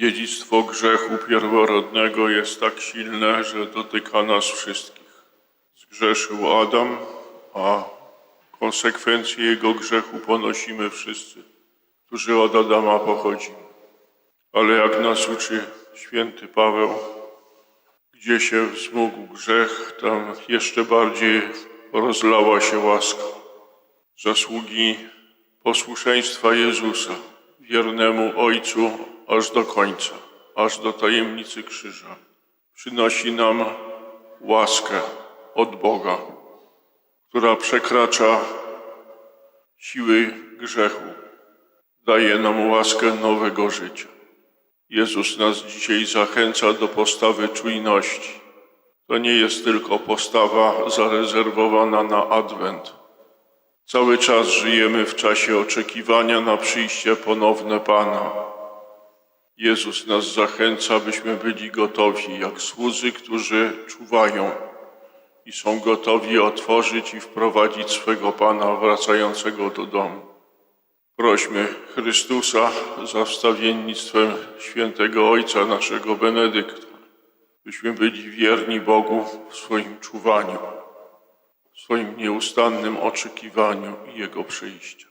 Dziedzictwo grzechu pierworodnego jest tak silne, że dotyka nas wszystkich. Zgrzeszył Adam, a konsekwencje jego grzechu ponosimy wszyscy, którzy od Adama pochodzimy. Ale jak nas uczy święty Paweł, gdzie się wzmógł grzech, tam jeszcze bardziej rozlała się łaska. Zasługi posłuszeństwa Jezusa, wiernemu Ojcu aż do końca, aż do tajemnicy krzyża, przynosi nam łaskę od Boga, która przekracza siły grzechu, daje nam łaskę nowego życia. Jezus nas dzisiaj zachęca do postawy czujności. To nie jest tylko postawa zarezerwowana na Adwent. Cały czas żyjemy w czasie oczekiwania na przyjście ponowne Pana. Jezus nas zachęca, byśmy byli gotowi, jak słudzy, którzy czuwają i są gotowi otworzyć i wprowadzić swego Pana wracającego do domu. Prośmy Chrystusa za wstawiennictwem świętego Ojca naszego Benedykta, byśmy byli wierni Bogu w swoim czuwaniu, w swoim nieustannym oczekiwaniu Jego przyjścia.